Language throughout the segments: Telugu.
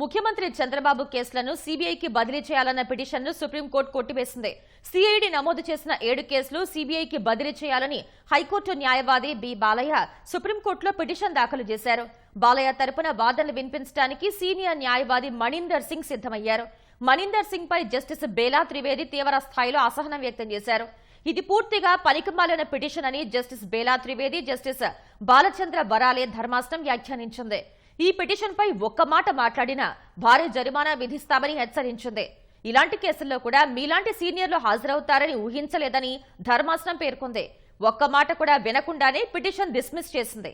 ముఖ్యమంత్రి చంద్రబాబు కేసులను సీబీఐకి బదిలీ చేయాలన్న పిటిషన్ను సుప్రీంకోర్టు కొట్టివేసింది. సిఐడి నమోదు చేసిన ఏడు కేసులు సీబీఐకి బదిలీ చేయాలని హైకోర్టు న్యాయవాది బి. బాలయ్య సుప్రీంకోర్టులో పిటిషన్ దాఖలు చేశారు. బాలయ్య తరపున వాదనలు వినిపించడానికి సీనియర్ న్యాయవాది మణీందర్ సింగ్ సిద్దమయ్యారు మణీందర్ సింగ్ పై జస్టిస్ బేలా త్రివేది తీవ్ర స్థాయిలో అసహనం వ్యక్తం చేశారు. ఇది పూర్తిగా పనికిమాలిన పిటిషన్ అని జస్టిస్ బేలా త్రివేది జస్టిస్ బాలచంద్ర బరాలే ధర్మాసనం వ్యాఖ్యానించింది. ఈ పిటిషన్పై ఒక్క మాట మాట్లాడినా భారీ జరిమానా విధిస్తామని హెచ్చరించింది. ఇలాంటి కేసుల్లో కూడా మీలాంటి సీనియర్లు హాజరవుతారని ఊహించలేదని ధర్మాసనం పేర్కొంది. ఒక్క మాట కూడా వినకుండానే పిటిషన్ డిస్మిస్ చేసింది.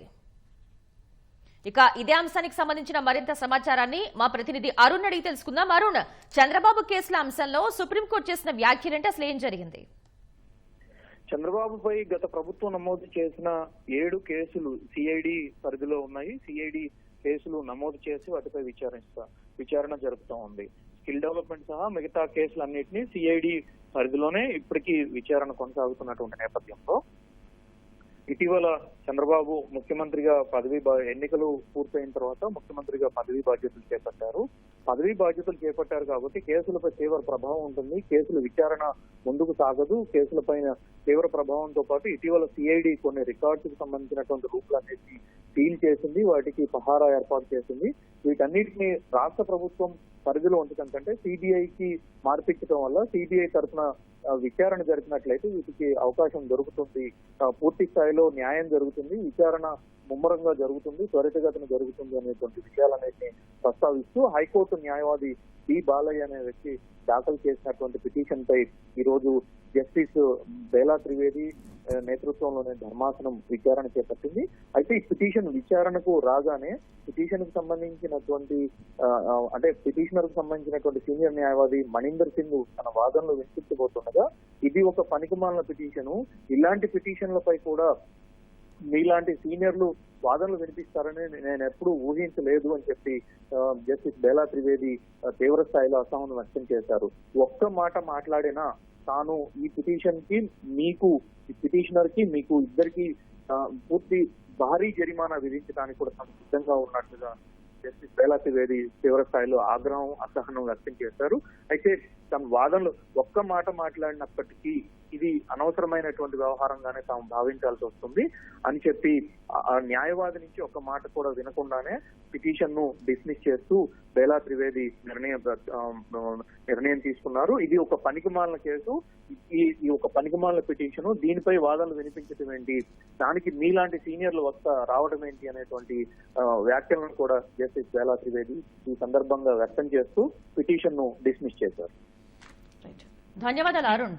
ఇక ఇదే అంశానికి సంబంధించిన మరింత సమాచారాన్ని మా ప్రతినిధి అరుణ్ అడిగి తెలుసుకుందాం. అరుణ్ చంద్రబాబు కేసుల అంశంలో సుప్రీంకోర్టు చేసిన వ్యాఖ్యలంటే అసలు ఏం జరిగింది? చంద్రబాబుపై గత ప్రభుత్వం నమోదు చేసిన ఏడు కేసులు సిఐడి పరిధిలో ఉన్నాయి. సిఐడి కేసులు నమోదు చేసి వాటిపై విచారిస్తా విచారణ జరుపుతా ఉంది. స్కిల్ డెవలప్మెంట్ సహా మిగతా కేసులన్నింటినీ సిఐడి పరిధిలోనే ఇప్పటికీ విచారణ కొనసాగుతున్నటువంటి నేపథ్యంలో. ఇటీవల చంద్రబాబు ముఖ్యమంత్రిగా పదవి బా- ఎన్నికలు పూర్తయిన తర్వాత ముఖ్యమంత్రిగా పదవి బాధ్యతలు చేపట్టారు. పదవి బాధ్యతలు చేపట్టారు కాబట్టి కేసులపై తీవ్ర ప్రభావం ఉంటుంది. కేసుల విచారణ ముందుకు సాగదు. కేసులపైన తీవ్ర ప్రభావంతో పాటు ఇటీవల సిఐడి కొన్ని రికార్డ్స్కు సంబంధించినటువంటి రూపులన్నిటిని సీల్ చేసింది. వాటికి పహారా ఏర్పాటు చేసింది. వీటన్నిటిని రాష్ట్ర ప్రభుత్వం పరిధిలో ఉంచడం కంటే సిబిఐకి మార్పించడం వల్ల సిబిఐ తరఫున విచారణ జరిపినట్లయితే వీటికి అవకాశం దొరుకుతుంది. పూర్తి స్థాయిలో న్యాయం జరుగుతుంది. విచారణ ముమ్మరంగా జరుగుతుంది. త్వరితగతిన జరుగుతుంది అనేటువంటి విషయాలన్నింటినీ ప్రస్తావిస్తూ హైకోర్టు న్యాయవాది బి బాలయ్య అనే వ్యక్తి దాఖలు చేసినటువంటి పిటిషన్ పై ఈ రోజు జస్టిస్ బేలా త్రివేది నేతృత్వంలోని ధర్మాసనం విచారణ చేపట్టింది. అయితే ఈ పిటిషన్ విచారణకు రాగానే పిటిషన్కు సంబంధించినటువంటి అంటే పిటిషనర్కు సంబంధించినటువంటి సీనియర్ న్యాయవాది మణీందర్ సింగ్ తన వాదనలు వినిపించబోతుండగా ఇది ఒక పనికిమాలిన పిటిషను. ఇలాంటి పిటిషన్లపై కూడా మీలాంటి సీనియర్లు వాదనలు వినిపిస్తారని నేను ఎప్పుడూ ఊహించలేదు అని చెప్పి జస్టిస్ బేలా త్రివేది తీవ్రస్థాయిలో తీవ్ర స్థాయిలో అసహనం వ్యక్తం చేశారు. ఒక్క మాట మాట్లాడినా తాను ఈ పిటిషన్కి మీకు ఈ పిటిషనర్కి మీకు ఇద్దరికి పూర్తి భారీ జరిమానా విధించడానికి కూడా తాను సిద్ధంగా ఉన్నట్టుగా జస్టిస్ బేలా త్రివేది తీవ్ర స్థాయిలో ఆగ్రహం అసహనం వ్యక్తం చేశారు. అయితే తమ వాదనలు ఒక్క మాట మాట్లాడినప్పటికీ ఇది అనవసరమైనటువంటి వ్యవహారంగానే తాము భావించాల్సి వస్తుంది అని చెప్పి ఆ- న్యాయవాది నుంచి ఒక మాట కూడా వినకుండానే పిటిషన్ను డిస్మిస్ చేస్తూ బేలా త్రివేది నిర్ణయం నిర్ణయం తీసుకున్నారు. ఇది ఒక పనికిమాలిన కేసు. ఈ ఈ ఒక పనికిమాలిన పిటిషన్ దీనిపై వాదనలు వినిపించడం ఏంటి? దానికి మీలాంటి సీనియర్లు వస్తా రావడం ఏంటి అనేటువంటి వ్యాఖ్యలను కూడా జస్టిస్ బేలా త్రివేది ఈ సందర్భంగా వ్యక్తం చేస్తూ పిటిషన్ను డిస్మిస్ చేశారు. ధన్యవాదాలు అరుణ్.